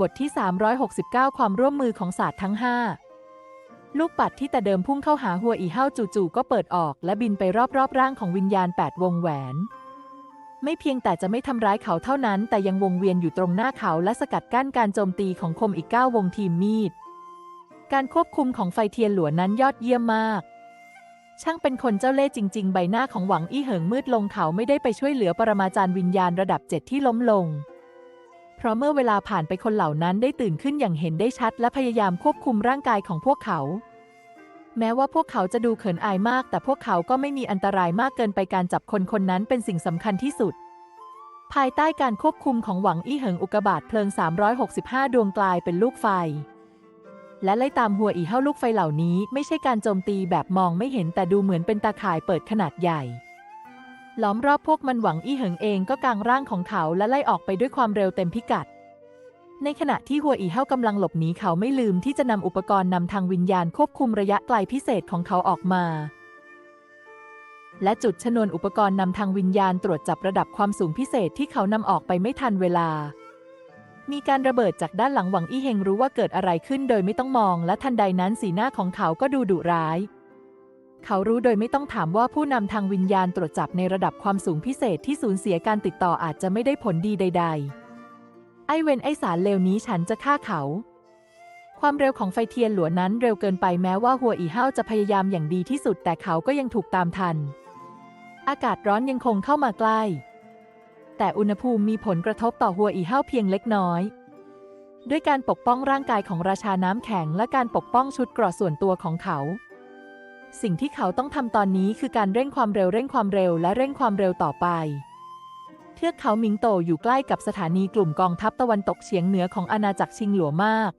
บทที่ 369 ความร่วมมือของศาสตร์ทั้ง 5 ลูกปัดที่แต่เดิมพุ่งเข้าหาหัวอีเฮาจู่ๆก็เปิดออก และบินไปรอบๆ ร่างของวิญญาณ 8 วงแหวน ไม่เพียงแต่จะไม่ทำร้ายเขาเท่านั้น แต่ยังวงเวียนอยู่ตรงหน้าเขาและสกัดกั้นการโจมตีของคมอีก 9 วงทีมมีด การควบคุมของไฟเทียนหลวนนั้นยอดเยี่ยมมาก ช่างเป็นคนเจ้าเล่ห์จริง ๆ ใบหน้าของหวังอี้เหิงมืดลงเขาไม่ได้ไปช่วยเหลือปรมาจารย์วิญญาณระดับเจ็ดที่ล้มลง เพราะเมื่อเวลาผ่านไปคนเหล่านั้นได้ตื่นขึ้นอย่างเห็นได้ชัด และพยายามควบคุมร่างกายของพวกเขา แม้ว่าพวกเขาจะดูเขินอายมาก แต่พวกเขาก็ไม่มีอันตรายมากเกินไปการจับคนคนนั้นเป็นสิ่งสำคัญที่สุด ภายใต้การควบคุมของหวังอี้เหิงอุกบาตเพลิง 365 ดวงกลายเป็นลูกไฟ และไล่ตามหัวอีเห้าลูกไฟเหล่านี้ ไม่ใช่การโจมตีแบบมองไม่เห็นแต่ดูเหมือนเป็นตาข่ายเปิดขนาดใหญ่ ล้อมรอบพวกมันหวังอี้เหิงเองก็กางร่างของเขาและไล่ออกไปด้วยความเร็วเต็มพิกัด ในขณะที่หัวอีเห้ากำลังหลบหนีเขาไม่ลืมที่จะนำอุปกรณ์นำทางวิญญาณควบคุมระยะไกลพิเศษของเขาออกมาและจุดชนวนอุปกรณ์นำทางวิญญาณตรวจจับระดับความสูงพิเศษที่เขานำออกไปไม่ทันเวลา มีการระเบิดจากด้านหลังหวังอี้เฮงรู้ว่าเกิดอะไรขึ้นโดยไม่ต้องมอง และทันใดนั้นสีหน้าของเขาก็ดูดุร้าย เขารู้โดยไม่ต้องถามว่าผู้นำทางวิญญาณตรวจจับในระดับความสูงพิเศษที่สูญเสียการติดต่ออาจจะไม่ได้ผลดีใด ๆ ไอเวนไอสารเลวนี้ฉันจะฆ่าเขา ความเร็วของไฟเทียนหลวนั้นเร็วเกินไปแม้ว่าหัวอีห้าวจะพยายามอย่างดีที่สุดแต่เขาก็ยังถูกตามทัน อากาศร้อนยังคงเข้ามาใกล้ แต่อุณหภูมิมีผลกระทบต่อหัวอีห้าเพียงเล็กน้อยด้วยการปกป้องร่างกายของราชาน้ำแข็งและการปกป้องชุดเกราะส่วนตัวของเขา สิ่งที่เขาต้องทำตอนนี้คือการเร่งความเร็วเร่งความเร็วและเร่งความเร็วต่อไป เทือกเขาหมิงโตอยู่ใกล้กับสถานีกลุ่มกองทัพตะวันตกเฉียงเหนือของอาณาจักรชิงหลัวมาก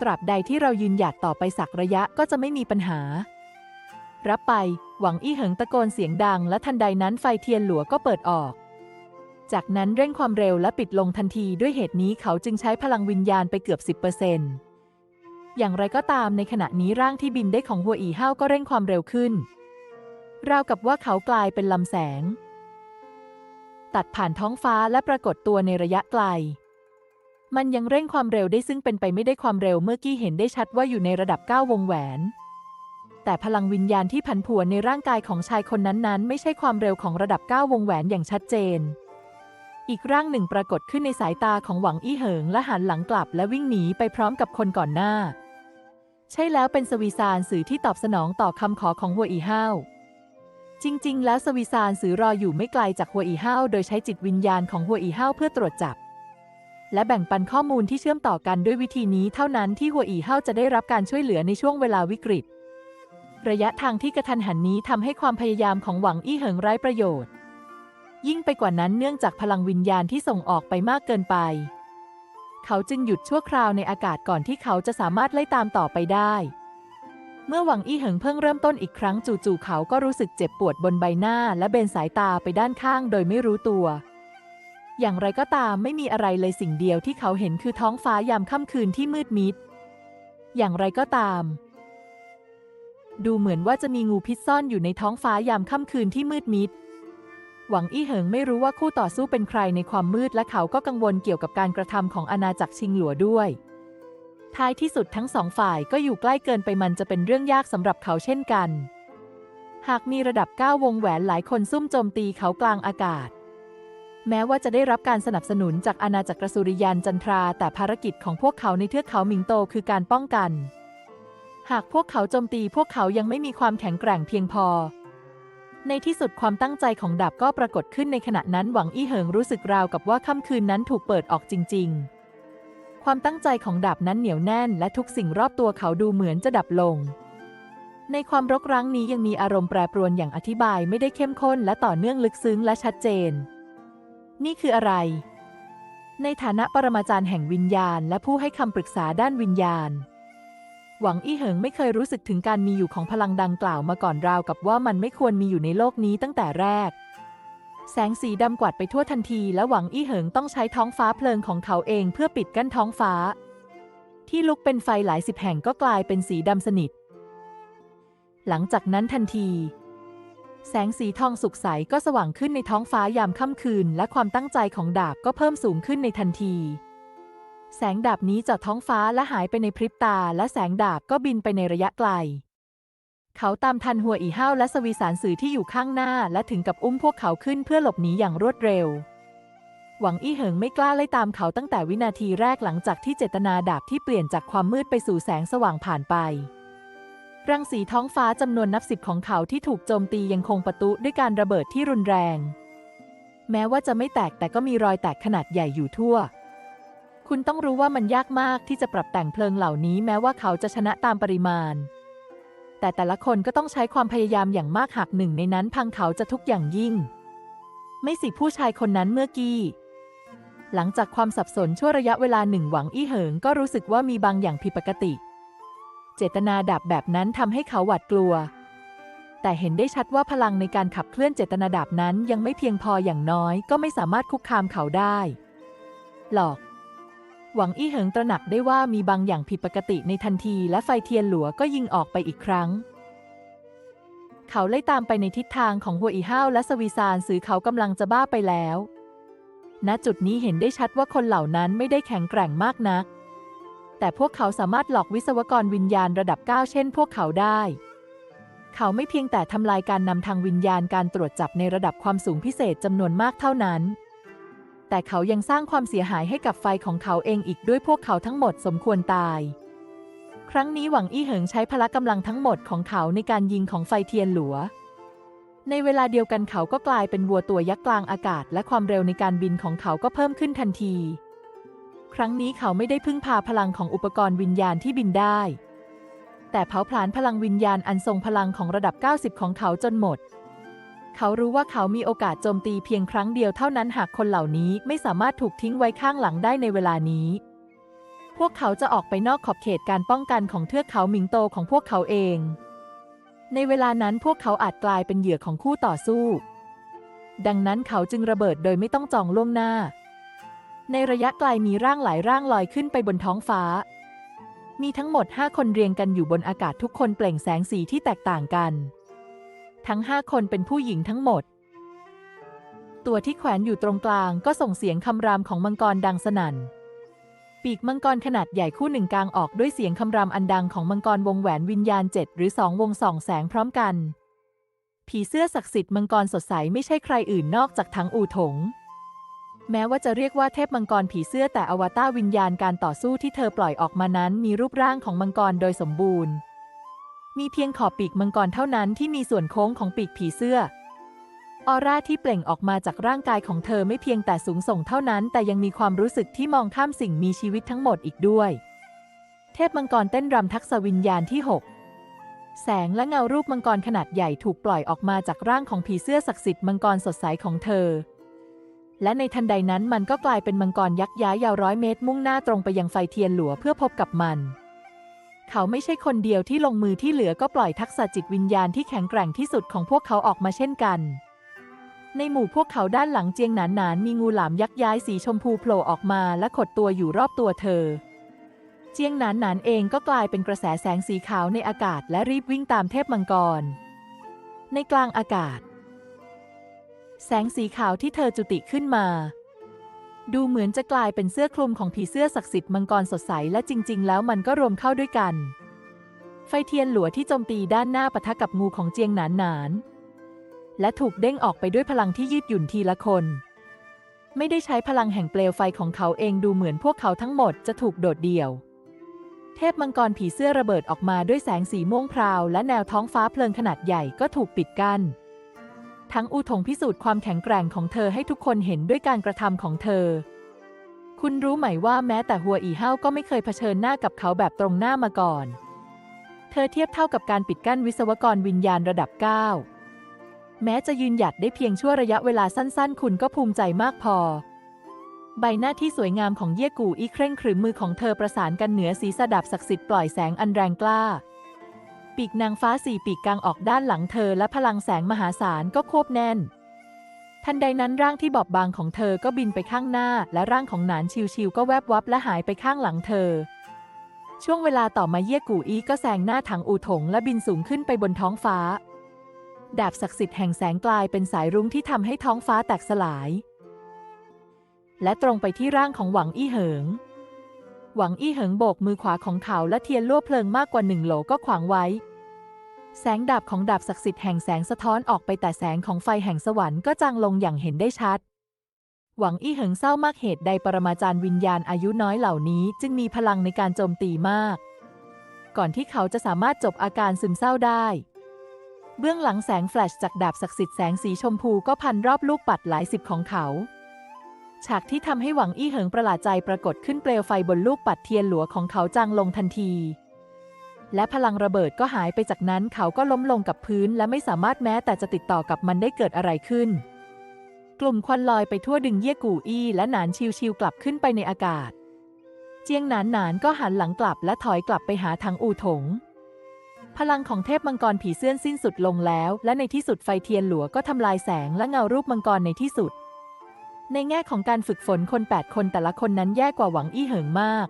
ตราบใดที่เรายืนหยัดต่อไปสักระยะก็จะไม่มีปัญหา รับไป หวังอี้เหิงตะโกนเสียงดัง และทันใดนั้นไฟเทียนหลัวก็เปิดออก จากนั้นเร่งความเร็วและปิดลงทันทีด้วยเหตุนี้เขาจึงใช้พลังวิญญาณไปเกือบ 10%อร์เซ็นต์ อย่างไรก็ตามในขณะนี้ร่างที่บินได้ของหัวอีเห้าก็เร่งความเร็วขึ้น ราวกับว่าเขากลายเป็นลำแสง ตัดผ่านท้องฟ้าและปรากฏตัวในระยะไกล มันยังเร่งความเร็วได้ซึ่งเป็นไปไม่ได้ความเร็วเมื่อกี้เห็นได้ชัดว่าอยู่ในระดับ 9 วงแหวน แต่พลังวิญญาณที่ผันผวนในร่างกายของชายคนนั้นๆไม่ใช่ความเร็วของระดับ 9 วงแหวนอย่างชัดเจนอีกร่างหนึ่งปรากฏขึ้นในสายตาของหวังอี้เหิงและหันหลังกลับและวิ่งหนีไปพร้อมกับคนก่อนหน้า ใช่แล้วเป็นสวีซานสื่อที่ตอบสนองต่อคำขอของหัวอีห้าวจริง ๆ แล้วสวีซานสื่อรออยู่ไม่ไกลจากหัวอีห้าวโดยใช้จิตวิญญาณของหัวอีห้าวเพื่อตรวจจับ และแบ่งปันข้อมูลที่เชื่อมต่อกันด้วยวิธีนี้เท่านั้นที่หัวอีห้าวจะได้รับการช่วยเหลือในช่วงเวลาวิกฤต ระยะทางที่กระทันหันนี้ทำให้ความพยายามของหวังอี้เหิงไร้ประโยชน์ ยิ่งไปกว่านั้นเนื่องจากพลังวิญญาณที่ส่งออกไปมากเกินไป เขาจึงหยุดชั่วคราวในอากาศก่อนที่เขาจะสามารถไล่ตามต่อไปได้ เมื่อหวังอี้เหิงเพิ่งเริ่มต้นอีกครั้งจู่ๆเขาก็รู้สึกเจ็บปวดบนใบหน้าและเบนสายตาไปด้านข้างโดยไม่รู้ตัว อย่างไรก็ตามไม่มีอะไรเลยสิ่งเดียวที่เขาเห็นคือท้องฟ้ายามค่ำคืนที่มืดมิด อย่างไรก็ตาม ดูเหมือนว่าจะมีงูพิษซ่อนอยู่ในท้องฟ้ายามค่ำคืนที่มืดมิด หวังอี้เหิงไม่รู้ว่าคู่ต่อสู้เป็นใครในความมืดและเขาก็กังวลเกี่ยวกับการกระทำของอาณาจักรชิงหลัวด้วย ท้ายที่สุดทั้งสองฝ่ายก็อยู่ใกล้เกินไปมันจะเป็นเรื่องยากสำหรับเขาเช่นกัน หากมีระดับ 9 วงแหวนหลายคนซุ่มโจมตีเขากลางอากาศ แม้ว่าจะได้รับการสนับสนุนจากอาณาจักรสุริยันจันทรา แต่ภารกิจของพวกเขาในเทือกเขาหมิงโตคือการป้องกัน หากพวกเขาโจมตีพวกเขายังไม่มีความแข็งแกร่งเพียงพอ ในที่สุดความตั้งใจของดาบก็ปรากฏขึ้นในขณะนั้นหวังอี้เหิงรู้สึกราวกับว่าค่ำคืนนั้นถูกเปิดออกจริง ๆ ความตั้งใจของดาบนั้นเหนียวแน่น และทุกสิ่งรอบตัวเขาดูเหมือนจะดับลง ในความรกร้างนี้ยังมีอารมณ์แปรปรวนอย่างอธิบายไม่ได้เข้มข้น และต่อเนื่องลึกซึ้งและชัดเจน นี่คืออะไร ในฐานะปรมาจารย์แห่งวิญญาณ และผู้ให้คำปรึกษาด้านวิญญาณ หวังอี้เหิงไม่เคยรู้สึกถึงการมีอยู่ของพลังดังกล่าวมาก่อนราวกับว่ามันไม่ควรมีอยู่ในโลกนี้ตั้งแต่แรก แสงสีดำกวาดไปทั่วทันที และหวังอี้เหิงต้องใช้ท้องฟ้าเพลิงของเขาเองเพื่อปิดกั้นท้องฟ้า ที่ลุกเป็นไฟหลายสิบแห่งก็กลายเป็นสีดำสนิท หลังจากนั้นทันที แสงสีทองสุกใสก็สว่างขึ้นในท้องฟ้ายามค่ำคืน และความตั้งใจของดาบก็เพิ่มสูงขึ้นในทันที แสงดาบนี้จาะท้องฟ้าและหายไปในพริบตา และแสงดาบก็บินไปในระยะไกล เขาตามทันหัวอีห้าวและสวีสารสื่อที่อยู่ข้างหน้า และถึงกับอุ้มพวกเขาขึ้นเพื่อหลบหนีอย่างรวดเร็ว หวังอี้เหิงไม่กล้าไล่ตามเขาตั้งแต่วินาทีแรกหลังจากที่เจตนาดาบที่เปลี่ยนจากความมืดไปสู่แสงสว่างผ่านไป รังสีท้องฟ้าจำนวนนับสิบของเขาที่ถูกโจมตียังคงประตุด้วยการระเบิดที่รุนแรง แม้ว่าจะไม่แตกแต่ก็มีรอยแตกขนาดใหญ่อยู่ทั่ว คุณต้องรู้ว่ามันยากมากที่จะปรับแต่งเพลิงเหล่านี้แม้ว่าเขาจะชนะตามปริมาณ แต่แต่ละคนก็ต้องใช้ความพยายามอย่างมากหากหนึ่งในนั้นพังเขาจะทุกอย่างยิ่ง ไม่สิผู้ชายคนนั้นเมื่อกี้ หลังจากความสับสนชั่วระยะเวลาหนึ่งหวังอี้เหิงก็รู้สึกว่ามีบางอย่างผิดปกติ เจตนาดับแบบนั้นทำให้เขาหวาดกลัว แต่เห็นได้ชัดว่าพลังในการขับเคลื่อนเจตนาดาบนั้นยังไม่เพียงพออย่างน้อย ก็ไม่สามารถคุกคามเขาได้ หลอก หวังอี้เหิงตระหนักได้ว่ามีบางอย่างผิดปกติในทันที และไฟเทียนหลัวก็ยิงออกไปอีกครั้ง เขาไล่ตามไปในทิศทางของหัวอีห้าวและสวีซานสื่อเขากำลังจะบ้าไปแล้ว ณจุดนี้เห็นได้ชัดว่าคนเหล่านั้นไม่ได้แข็งแกร่งมากนัก แต่พวกเขาสามารถหลอกวิศวกรวิญญาณระดับ 9 เช่น พวกเขาได้ เขาไม่เพียงแต่ทำลายการนำทางวิญญาณการตรวจจับในระดับความสูงพิเศษจำนวนมากเท่านั้น แต่เขายังสร้างความเสียหายให้กับไฟของเขาเองอีกด้วยพวกเขาทั้งหมดสมควรตาย ครั้งนี้หวังอี้เหิงใช้พละกำลังทั้งหมดของเขาในการยิงของไฟเทียนหลัว ในเวลาเดียวกันเขาก็กลายเป็นวัวตัวยักษ์กลางอากาศ และความเร็วในการบินของเขาก็เพิ่มขึ้นทันที ครั้งนี้เขาไม่ได้พึ่งพาพลังของอุปกรณ์วิญญาณที่บินได้ แต่เผาผลาญพลังวิญญาณอันทรงพลังของระดับ 90 ของเขาจนหมด เขารู้ว่าเขามีโอกาสโจมตีเพียงครั้งเดียวเท่านั้นหากคนเหล่านี้ไม่สามารถถูกทิ้งไว้ข้างหลังได้ในเวลานี้ พวกเขาจะออกไปนอกขอบเขตการป้องกันของเทือกเขาหมิงโตของพวกเขาเอง ในเวลานั้นพวกเขาอาจกลายเป็นเหยื่อของคู่ต่อสู้ ดังนั้นเขาจึงระเบิดโดยไม่ต้องจองล่วงหน้า ในระยะไกลมีร่างหลายร่างลอยขึ้นไปบนท้องฟ้า มีทั้งหมดห้าคนเรียงกันอยู่บนอากาศทุกคนเปล่งแสงสีที่แตกต่างกัน ทั้งห้าคนเป็นผู้หญิงทั้งหมด ตัวที่แขวนอยู่ตรงกลางก็ส่งเสียงคำรามของมังกรดังสนั่น ปีกมังกรขนาดใหญ่คู่หนึ่งกลางออกด้วยเสียงคำรามอันดังของมังกรวงแหวนวิญญาณเจ็ดหรือสองวงส่องแสงพร้อมกัน ผีเสื้อศักดิ์สิทธิ์มังกรสดใสไม่ใช่ใครอื่นนอกจากทั้งอูถงแม้ว่าจะเรียกว่าเทพมังกรผีเสื้อแต่อวตารวิญญาณการต่อสู้ที่เธอปล่อยออกมานั้นมีรูปร่างของมังกรโดยสมบูรณ์ มีเพียงขอบปีกมังกรเท่านั้นที่มีส่วนโค้งของปีกผีเสื้อ ออร่าที่เปล่งออกมาจากร่างกายของเธอไม่เพียงแต่สูงส่งเท่านั้น แต่ยังมีความรู้สึกที่มองข้ามสิ่งมีชีวิตทั้งหมดอีกด้วย เทพมังกรเต้นรำทักษวิญญาณที่ 6 แสงและเงารูปมังกรขนาดใหญ่ถูกปล่อยออกมาจากร่างของผีเสื้อศักดิ์สิทธิ์มังกรสดใสของเธอ และในทันใดนั้นมันก็กลายเป็นมังกรยักษ์ย้ายยาวร้อยเมตรมุ่งหน้าตรงไปยังไฟเทียนหลัวเพื่อพบกับมัน เขาไม่ใช่คนเดียวที่ลงมือที่เหลือก็ปล่อยทักษะจิตวิญญาณที่แข็งแกร่งที่สุดของพวกเขาออกมาเช่นกัน ในหมู่พวกเขาด้านหลังเจียงหนานหนานมีงูหลามยักษ์ย้ายสีชมพูโผล่ออกมาและขดตัวอยู่รอบตัวเธอ เจียงหนานหนานเองก็กลายเป็นกระแสแสงสีขาวในอากาศและรีบวิ่งตามเทพมังกร ในกลางอากาศ แสงสีขาวที่เธอจุติขึ้นมา ดูเหมือนจะกลายเป็นเสื้อคลุมของผีเสื้อศักดิ์สิทธิ์มังกรสดใสและจริง ๆ แล้วมันก็รวมเข้าด้วยกัน ไฟเทียนหลัวที่โจมตีด้านหน้าปะทะกับงูของเจียงหนานหนานและถูกเด้งออกไปด้วยพลังที่ยืดหยุ่นทีละคน ไม่ได้ใช้พลังแห่งเปลวไฟของเขาเองดูเหมือนพวกเขาทั้งหมดจะถูกโดดเดี่ยว เทพมังกรผีเสื้อระเบิดออกมาด้วยแสงสีม่วงพราว และแนวท้องฟ้าเพลิงขนาดใหญ่ก็ถูกปิดกั้น ทั้งอูถงพิสูจน์ความแข็งแกร่งของเธอให้ทุกคนเห็นด้วยการกระทำของเธอ คุณรู้ไหมว่าแม้แต่หัวอีเฮาก็ไม่เคยเผชิญหน้ากับเขาแบบตรงหน้ามาก่อน เธอเทียบเท่ากับการปิดกั้นวิศวกรวิญญาณระดับ 9 แม้จะยืนหยัดได้เพียงชั่วระยะเวลาสั้น ๆ คุณก็ภูมิใจมากพอ ใบหน้าที่สวยงามของเย่กูอีเคร่งครึมมือของเธอประสานกันเหนือศีรษะดาบศักดิ์สิทธิ์ปล่อยแสงอันแรงกล้า ปีกนางฟ้าสี่ปีกกางออกด้านหลังเธอและพลังแสงมหาศาลก็ควบแน่น ทันใดนั้นร่างที่บอบบางของเธอก็บินไปข้างหน้า และร่างของหนานชิวๆก็แวบวับและหายไปข้างหลังเธอ ช่วงเวลาต่อมาเย่กูอีก็แซงหน้าถังอูถงและบินสูงขึ้นไปบนท้องฟ้า ดาบศักดิ์สิทธิ์แห่งแสงกลายเป็นสายรุ้งที่ทำให้ท้องฟ้าแตกสลาย และตรงไปที่ร่างของหวังอี้เหิงหวังอี้เหิงโบกมือขวาของเขาและเทียนลั่วเพลิงมากกว่าหนึ่งโหลก็ขวางไว้ แสงดาบของดาบศักดิ์สิทธิ์แห่งแสงสะท้อนออกไปแต่แสงของไฟแห่งสวรรค์ก็จางลงอย่างเห็นได้ชัด หวังอี้เหิงเศร้ามากเหตุใดปรมาจารย์วิญญาณอายุน้อยเหล่านี้ จึงมีพลังในการโจมตีมาก ก่อนที่เขาจะสามารถจบอาการซึมเศร้าได้ เบื้องหลังแสงแฟลชจากดาบศักดิ์สิทธิ์แสงสีชมพูก็พันรอบลูกปัดหลายสิบของเขา ฉากที่ทำให้หวังอี้เหิงประหลาดใจปรากฏขึ้นเปลวไฟบนลูกปัดเทียนหลัวของเขาจางลงทันที และพลังระเบิดก็หายไปจากนั้นเขาก็ล้มลงกับพื้นและไม่สามารถแม้แต่จะติดต่อกับมันได้เกิดอะไรขึ้น กลุ่มควันลอยไปทั่วดึงเยี่ยกูอี้และหนานชิวๆกลับขึ้นไปในอากาศ เจียงหนานหนานก็หันหลังกลับและถอยกลับไปหาทางอู่ถง พลังของเทพมังกรผีเสื้อนสิ้นสุดลงแล้ว และในที่สุดไฟเทียนหลัวก็ทำลายแสงและเงารูปมังกรในที่สุดในแง่ของการฝึกฝนคน 8 คนแต่ละคนนั้นแย่กว่าหวังอี้เหิงมาก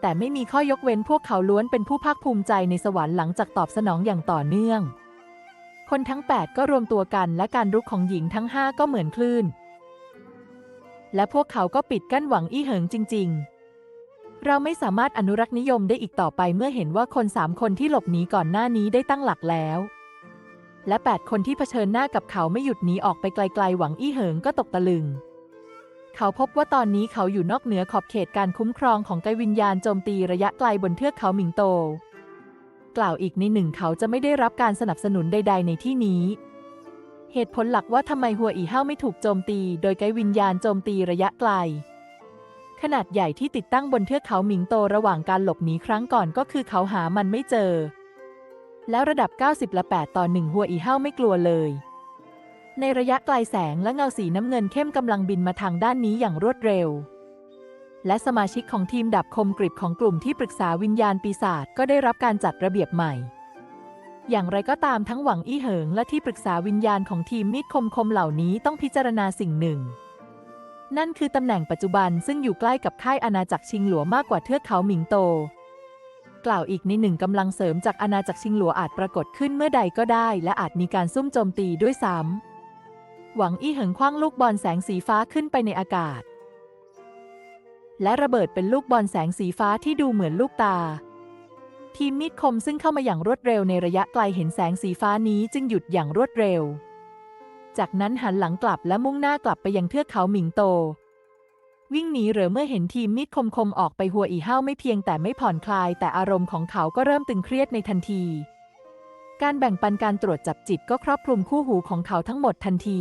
แต่ไม่มีข้อยกเว้นพวกเขาล้วนเป็นผู้ภาคภูมิใจในสวรรค์หลังจากตอบสนองอย่างต่อเนื่อง คนทั้ง 8 ก็รวมตัวกันและการรุกของหญิงทั้ง 5 ก็เหมือนคลื่น และพวกเขาก็ปิดกั้นหวังอี้เหิงจริง ๆ เราไม่สามารถอนุรักษ์นิยมได้อีกต่อไปเมื่อเห็นว่าคนสามคนที่หลบหนีก่อนหน้านี้ได้ตั้งหลักแล้วและ 8 คนที่เผชิญหน้ากับเขาไม่หยุดหนีออกไปไกล ๆ หวังอี้เหิงก็ตกตะลึง เขาพบว่าตอนนี้เขาอยู่นอกเหนือขอบเขตการคุ้มครองของไกวิญญาณโจมตีระยะไกลบนเทือกเขาหมิงโต กล่าวอีกในหนึ่งเขาจะไม่ได้รับการสนับสนุนใด ๆ ในที่นี้ เหตุผลหลักว่าทำไมหัวอีเห้าไม่ถูกโจมตี โดยไกวิญญาณโจมตีระยะไกล ขนาดใหญ่ที่ติดตั้งบนเทือกเขาหมิงโตระหว่างการหลบหนีครั้งก่อนก็คือเขาหามันไม่เจอ แล้วระดับ 90 ละ 8 ต่อ1หัวอีเห้าไม่กลัวเลย ในระยะไกลแสงและเงาสีน้ำเงินเข้มกำลังบินมาทางด้านนี้อย่างรวดเร็ว และสมาชิกของทีมดับคมกริบของกลุ่มที่ปรึกษาวิญญาณปีศาจก็ได้รับการจัดระเบียบใหม่ อย่างไรก็ตามทั้งหวังอี้เหิงและที่ปรึกษาวิญญาณของทีมมีดคมคมเหล่านี้ต้องพิจารณาสิ่งหนึ่ง นั่นคือตำแหน่งปัจจุบันซึ่งอยู่ใกล้กับค่ายอาณาจักรชิงหลัวมากกว่าเทือกเขาหมิงโต กล่าวอีกในหนึ่งกำลังเสริมจากอาณาจักรชิงหลัวอาจปรากฏขึ้นเมื่อใดก็ได้ และอาจมีการซุ่มโจมตีด้วยซ้ำ หวังอี้เหิงคว้างลูกบอลแสงสีฟ้าขึ้นไปในอากาศ และระเบิดเป็นลูกบอลแสงสีฟ้าที่ดูเหมือนลูกตา ทีมมีดคมซึ่งเข้ามาอย่างรวดเร็วในระยะไกลเห็นแสงสีฟ้านี้จึงหยุดอย่างรวดเร็ว จากนั้นหันหลังกลับและมุ่งหน้ากลับไปยังเทือกเขาหมิงโต วิ่งหนีเหรือเมื่อเห็นทีมมีดคมคมออกไปหัวอีเห้าไม่เพียงแต่ไม่ผ่อนคลาย แต่อารมณ์ของเขาก็เริ่มตึงเครียดในทันที การแบ่งปันการตรวจจับจิตก็ครอบคลุมคู่หูของเขาทั้งหมดทันที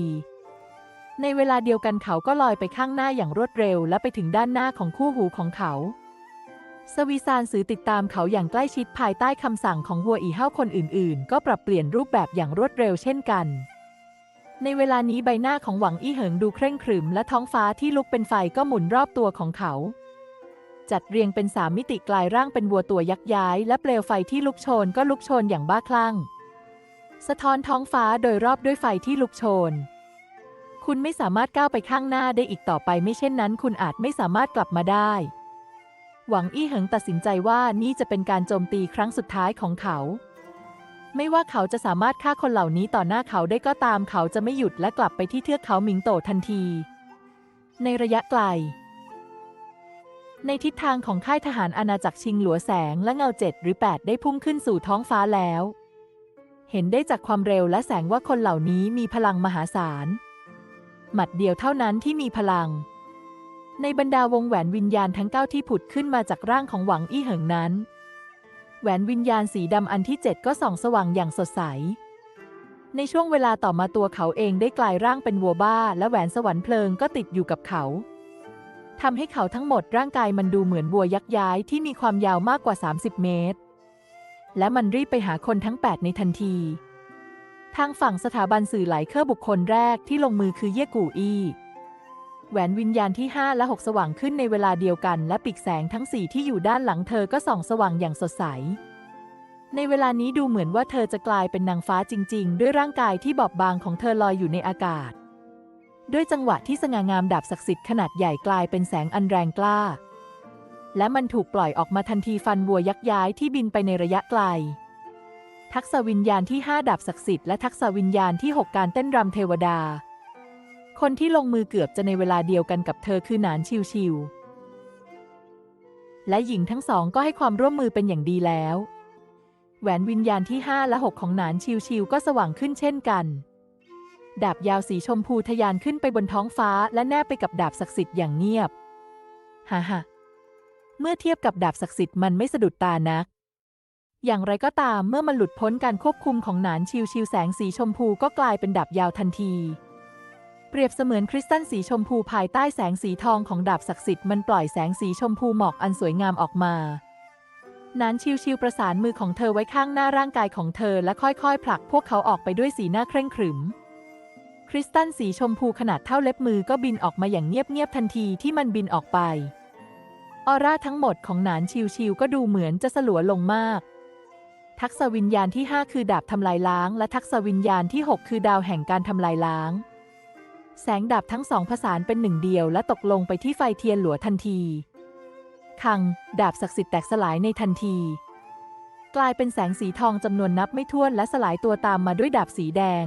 ในเวลาเดียวกันเขาก็ลอยไปข้างหน้าอย่างรวดเร็ว และไปถึงด้านหน้าของคู่หูของเขา สวีซานสือติดตามเขาอย่างใกล้ชิดภายใต้คำสั่งของหัวอีเห้าคนอื่น ๆ ก็ปรับเปลี่ยนรูปแบบอย่างรวดเร็วเช่นกัน ในเวลานี้ใบหน้าของหวังอี้เหิงดูเคร่งขรึม และท้องฟ้าที่ลุกเป็นไฟก็หมุนรอบตัวของเขา จัดเรียงเป็นสามมิติกลายร่างเป็นวัวตัวยักษ์ย้าย และเปลวไฟที่ลุกโชนก็ลุกโชนอย่างบ้าคลั่ง สะท้อนท้องฟ้าโดยรอบด้วยไฟที่ลุกโชน คุณไม่สามารถก้าวไปข้างหน้าได้อีกต่อไปไม่เช่นนั้น คุณอาจไม่สามารถกลับมาได้ หวังอี้เหิงตัดสินใจว่านี่จะเป็นการโจมตีครั้งสุดท้ายของเขา ไม่ว่าเขาจะสามารถฆ่าคนเหล่านี้ต่อหน้าเขาได้ก็ตามเขาจะไม่หยุดและกลับไปที่เทือกเขาหมิงโตทันที ในระยะไกล ในทิศทางของค่ายทหารอาณาจักรชิงหลัวแสงและเงาเจ็ดหรือ 8 ได้พุ่งขึ้นสู่ท้องฟ้าแล้ว เห็นได้จากความเร็วและแสงว่าคนเหล่านี้มีพลังมหาศาล หมัดเดียวเท่านั้นที่มีพลัง ในบรรดาวงแหวนวิญญาณทั้งเก้าที่ผุดขึ้นมาจากร่างของหวังอี้เหิงนั้น แหวนวิญญาณสีดำอันที่เจ็ดก็ส่องสว่างอย่างสดใส ในช่วงเวลาต่อมาตัวเขาเองได้กลายร่างเป็นวัวบ้า และแหวนสวรรค์เพลิงก็ติดอยู่กับเขา ทำให้เขาทั้งหมดร่างกายมันดูเหมือนวัวยักษ์ย้ายที่มีความยาวมากกว่า 30 เมตร และมันรีบไปหาคนทั้ง 8 ในทันที ทางฝั่งสถาบันสื่อไหลเคอร์บุคคลแรกที่ลงมือคือเย่กูอี้แหวนวิญญาณที่ 5 และ 6 สว่างขึ้นในเวลาเดียวกัน และปีกแสงทั้ง 4 ที่อยู่ด้านหลังเธอก็ส่องสว่างอย่างสดใส ในเวลานี้ดูเหมือนว่าเธอจะกลายเป็นนางฟ้าจริง ๆ ด้วยร่างกายที่บอบบางของเธอลอยอยู่ในอากาศ ด้วยจังหวะที่สง่างามดาบศักดิ์สิทธิ์ขนาดใหญ่กลายเป็นแสงอันแรงกล้า และมันถูกปล่อยออกมาทันทีฟันวัวยักษ์ย้ายที่บินไปในระยะไกล ทักษวิญญาณที่ 5 ดาบศักดิ์สิทธิ์และทักษวิญญาณที่ 6 การเต้นรำเทวดา คนที่ลงมือเกือบจะในเวลาเดียวกันกับเธอคือหนานชิวชิวและหญิงทั้งสองก็ให้ความร่วมมือเป็นอย่างดีแล้ว แหวนวิญญาณที่ 5 และ 6 ของหนานชิวชิวก็สว่างขึ้นเช่นกัน ดาบยาวสีชมพูทะยานขึ้นไปบนท้องฟ้าและแนบไปกับดาบศักดิ์สิทธิ์อย่างเงียบ ฮ่าฮ่าเมื่อเทียบกับดาบศักดิ์สิทธิ์มันไม่สะดุดตานัก อย่างไรก็ตามเมื่อมันหลุดพ้นการควบคุมของหนานชิวชิวแสงสีชมพูก็กลายเป็นดาบยาวทันที เปรียบเสมือนคริสตัลสีชมพูภายใต้แสงสีทองของดาบศักดิ์สิทธิ์มันปล่อยแสงสีชมพูหมอกอันสวยงามออกมานานชิวๆประสานมือของเธอไว้ข้างหน้าร่างกายของเธอและค่อยๆ ผลักพวกเขาออกไปด้วยสีหน้าเคร่งขรึม คริสตัลสีชมพูขนาดเท่าเล็บมือก็บินออกมาอย่างเงียบๆทันทีที่มันบินออกไป ออร่าทั้งหมดของหนานชิวๆก็ดูเหมือนจะสลัวลงมาก ทักษวิญญาณที่ 5 คือดาบทำลายล้าง และทักษวิญญาณที่ 6 คือดาวแห่งการทำลายล้าง แสงดาบทั้งสองผสานเป็นหนึ่งเดียวและตกลงไปที่ไฟเทียนหลัวทันที คัง ดาบศักดิ์สิทธิ์แตกสลายในทันที กลายเป็นแสงสีทองจำนวนนับไม่ถ้วนและสลายตัวตามมาด้วยดาบสีแดง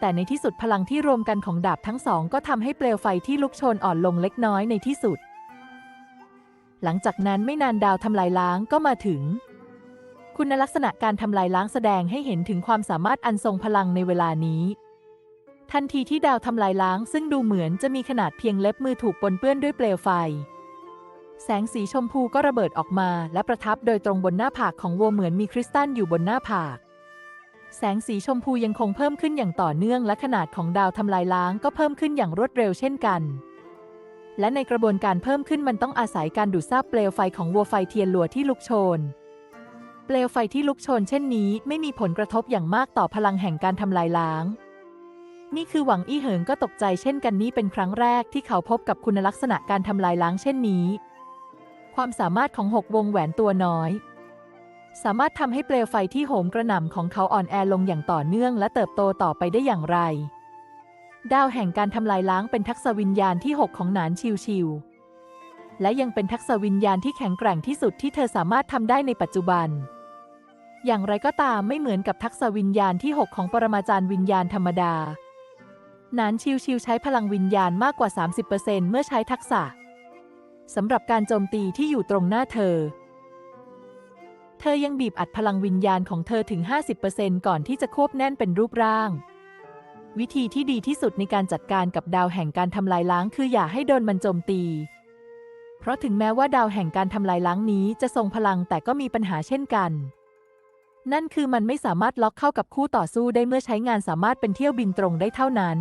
แต่ในที่สุดพลังที่รวมกันของดาบทั้งสองก็ทำให้เปลวไฟที่ลุกโชนอ่อนลงเล็กน้อยในที่สุด หลังจากนั้นไม่นานดาวทำลายล้างก็มาถึง คุณลักษณะการทำลายล้างแสดงให้เห็นถึงความสามารถอันทรงพลังในเวลานี้ ทันทีที่ดาวทำลายล้าง ซึ่งดูเหมือนจะมีขนาดเพียงเล็บมือถูกปนเปื้อนด้วยเปลวไฟ แสงสีชมพูก็ระเบิดออกมา และประทับโดยตรงบนหน้าผากของวัวเหมือนมีคริสตัลอยู่บนหน้าผาก แสงสีชมพูยังคงเพิ่มขึ้นอย่างต่อเนื่องและขนาดของดาวทำลายล้างก็เพิ่มขึ้นอย่างรวดเร็วเช่นกัน และในกระบวนการเพิ่มขึ้นมันต้องอาศัยการดูดซาบเปลวไฟของวัวไฟเทียนหลัวที่ลุกโชน เปลวไฟที่ลุกโชนเช่นนี้ไม่มีผลกระทบอย่างมากต่อพลังแห่งการทำลายล้าง นี่คือหวังอี้เหิงก็ตกใจเช่นกันนี้เป็นครั้งแรกที่เขาพบกับคุณลักษณะการทำลายล้างเช่นนี้ ความสามารถของหกวงแหวนตัวน้อย สามารถทำให้เปลวไฟที่โหมกระหน่ำของเขาอ่อนแอลงอย่างต่อเนื่องและเติบโตต่อไปได้อย่างไร ดาวแห่งการทำลายล้างเป็นทักษะวิญญาณที่ 6 ของหนานชิวชิว และยังเป็นทักษะวิญญาณที่แข็งแกร่งที่สุดที่เธอสามารถทำได้ในปัจจุบัน อย่างไรก็ตามไม่เหมือนกับทักษะวิญญาณที่ 6 ของปรมาจารย์วิญญาณธรรมดา หนานชิวชิวใช้พลังวิญญาณมากกว่า 30%เมื่อใช้ทักษะสำหรับการโจมตีที่อยู่ตรงหน้าเธอ เธอยังบีบอัดพลังวิญญาณของเธอถึง 50%ก่อนที่จะควบแน่นเป็นรูปร่าง วิธีที่ดีที่สุดในการจัดการกับดาวแห่งการทำลายล้างคืออย่าให้โดนมันโจมตี เพราะถึงแม้ว่าดาวแห่งการทำลายล้างนี้จะทรงพลังแต่ก็มีปัญหาเช่นกัน นั่นคือมันไม่สามารถล็อกเข้ากับคู่ต่อสู้ได้เมื่อใช้งานสามารถเป็นเที่ยวบินตรงได้เท่านั้น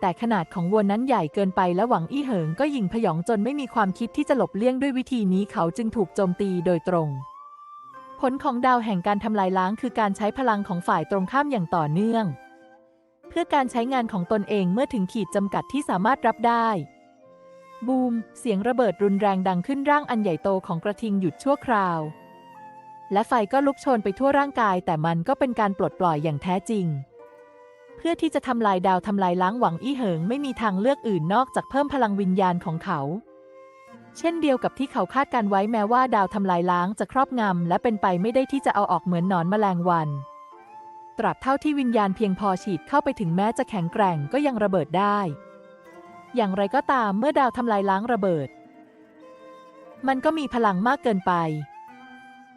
แต่ขนาดของวัวนั้นใหญ่เกินไปและหวังอี้เหิงก็ยิงพยองจนไม่มีความคิดที่จะหลบเลี่ยงด้วยวิธีนี้เขาจึงถูกโจมตีโดยตรง ลของดาวแห่งการทำลายล้างคือการใช้พลังของฝ่ายตรงข้ามอย่างต่อเนื่อง เพื่อการใช้งานของตนเองเมื่อถึงขีดจำกัดที่สามารถรับได้ บูม เสียงระเบิดรุนแรงดังขึ้นร่างอันใหญ่โตของกระทิงหยุดชั่วคราว และไฟก็ลุกโชนไปทั่วร่างกาย แต่มันก็เป็นการปลดปล่อยอย่างแท้จริง เพื่อที่จะทำลายดาวทำลายล้างหวังอี้เหิงไม่มีทางเลือกอื่นนอกจากเพิ่มพลังวิญญาณของเขา เช่นเดียวกับที่เขาคาดการไว้แม้ว่าดาวทำลายล้างจะครอบงำและเป็นไปไม่ได้ที่จะเอาออกเหมือนหนอนแมลงวัน ตราบเท่าที่วิญญาณเพียงพอฉีดเข้าไปถึงแม้จะแข็งแกร่งก็ยังระเบิดได้ อย่างไรก็ตามเมื่อดาวทำลายล้างระเบิด มันก็มีพลังมากเกินไป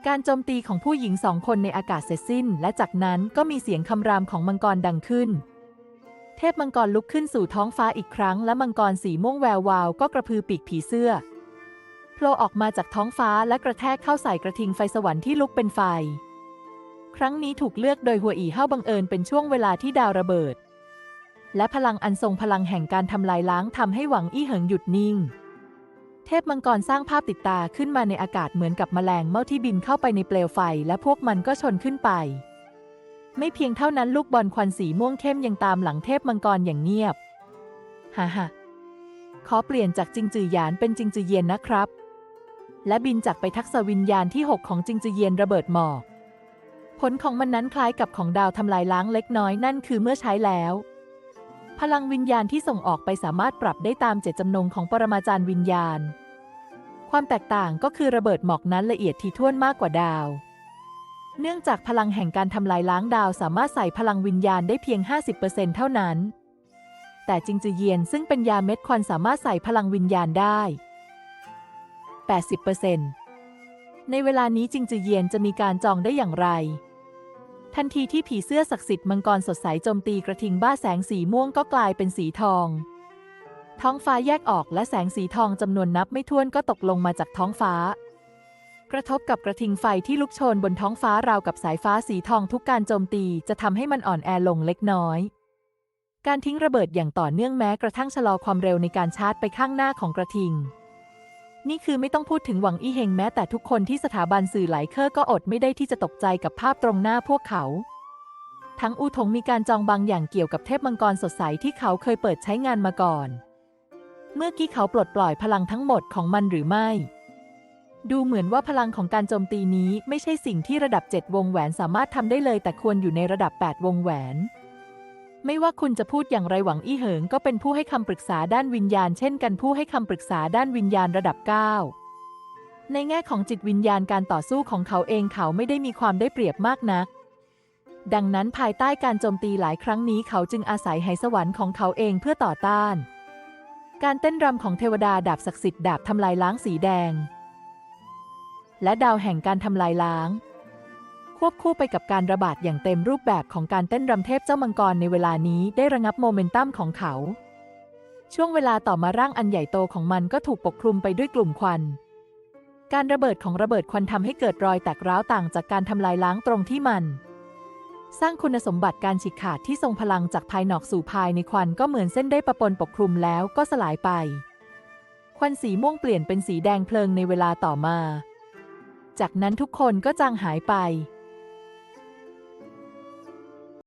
การโจมตีของผู้หญิงสองคนในอากาศเสร็จสิ้น และจากนั้นก็มีเสียงคำรามของมังกรดังขึ้นเทพมังกรลุกขึ้นสู่ท้องฟ้าอีกครั้ง และมังกรสีม่วงแวววาวก็กระพือปีกผีเสื้อ โผล่ออกมาจากท้องฟ้าและกระแทกเข้าใส่กระทิงไฟสวรรค์ที่ลุกเป็นไฟ ครั้งนี้ถูกเลือกโดยหัวอีเฮ้าบังเอิญเป็นช่วงเวลาที่ดาวระเบิด และพลังอันทรงพลังแห่งการทำลายล้างทำให้หวังอี้เหิงหยุดนิ่ง เทพมังกรสร้างภาพติดตาขึ้นมาในอากาศเหมือนกับแมลงเม่าที่บินเข้าไปในเปลวไฟ และพวกมันก็ชนขึ้นไป ไม่เพียงเท่านั้นลูกบอลควันสีม่วงเข้มยังตามหลังเทพมังกรอย่างเงียบฮ่าฮ่าขอเปลี่ยนจากจิงจือหยานเป็นจิงจือเยียนนะครับ และบินจากไปทักษวิญญาณที่ 6 ของจิงจือเยียนระเบิดหมอก ผลของมันนั้นคล้ายกับของดาวทำลายล้างเล็กน้อยนั่นคือเมื่อใช้แล้ว พลังวิญญาณที่ส่งออกไปสามารถปรับได้ตามเจตจำนงของปรมาจารย์วิญญาณ ความแตกต่างก็คือระเบิดหมอกนั้นละเอียดถี่ถ้วนมากกว่าดาว เนื่องจากพลังแห่งการทำลายล้างดาวสามารถใส่พลังวิญญาณได้เพียง 50%เท่านั้นแต่จิงจือเยียนซึ่งเป็นยาเม็ดควันสามารถใส่พลังวิญญาณได้ 80%ในเวลานี้จิงจือเยียนจะมีการจองได้อย่างไร ทันทีที่ผีเสื้อศักดิ์สิทธิ์มังกรสดใสโจมตีกระทิงบ้าแสงสีม่วงก็กลายเป็นสีทอง ท้องฟ้าแยกออกและแสงสีทองจำนวนนับไม่ถ้วนก็ตกลงมาจากท้องฟ้า กระทบกับกระทิงไฟที่ลุกโชนบนท้องฟ้าราวกับสายฟ้าสีทองทุกการโจมตีจะทำให้มันอ่อนแอลงเล็กน้อยการทิ้งระเบิดอย่างต่อเนื่องแม้กระทั่งชะลอความเร็วในการชาร์จไปข้างหน้าของกระทิง นี่คือไม่ต้องพูดถึงหวังอี้เฮงแม้แต่ทุกคนที่สถาบันสื่อไหลเคอร์ก็อดไม่ได้ที่จะตกใจกับภาพตรงหน้าพวกเขา ทั้งอูทงมีการจองบางอย่างเกี่ยวกับเทพมังกรสดใสที่เขาเคยเปิดใช้งานมาก่อน เมื่อกี้เขาปลดปล่อยพลังทั้งหมดของมันหรือไม่ ดูเหมือนว่าพลังของการโจมตีนี้ไม่ใช่สิ่งที่ระดับ 7 วงแหวนสามารถทำได้เลยแต่ควรอยู่ในระดับ 8 วงแหวน ไม่ว่าคุณจะพูดอย่างไรหวังอี้เหิงก็เป็นผู้ให้คำปรึกษาด้านวิญญาณ เช่นกันผู้ให้คำปรึกษาด้านวิญญาณระดับ 9 ในแง่ของจิตวิญญาณการต่อสู้ของเขาเองเขาไม่ได้มีความได้เปรียบมากนัก ดังนั้นภายใต้การโจมตีหลายครั้งนี้เขาจึงอาศัยไหสวรรค์ของเขาเองเพื่อต่อต้าน การเต้นรำของเทวดาดาบศักดิ์สิทธิ์ดาบทำลายล้างสีแดง และดาวแห่งการทำลายล้าง ควบคู่ไปกับการระบาดอย่างเต็มรูปแบบของการเต้นรำเทพเจ้ามังกรในเวลานี้ได้ระงับโมเมนตัมของเขา ช่วงเวลาต่อมาร่างอันใหญ่โตของมันก็ถูกปกคลุมไปด้วยกลุ่มควัน การระเบิดของระเบิดควันทำให้เกิดรอยแตกร้าวต่างจากการทำลายล้างตรงที่มัน สร้างคุณสมบัติการฉีกขาดที่ทรงพลังจากภายนอกสู่ภายในควันก็เหมือนเส้นได้ประปนปกคลุมแล้วก็สลายไป ควันสีม่วงเปลี่ยนเป็นสีแดงเพลิงในเวลาต่อมาจากนั้นทุกคนก็จางหายไป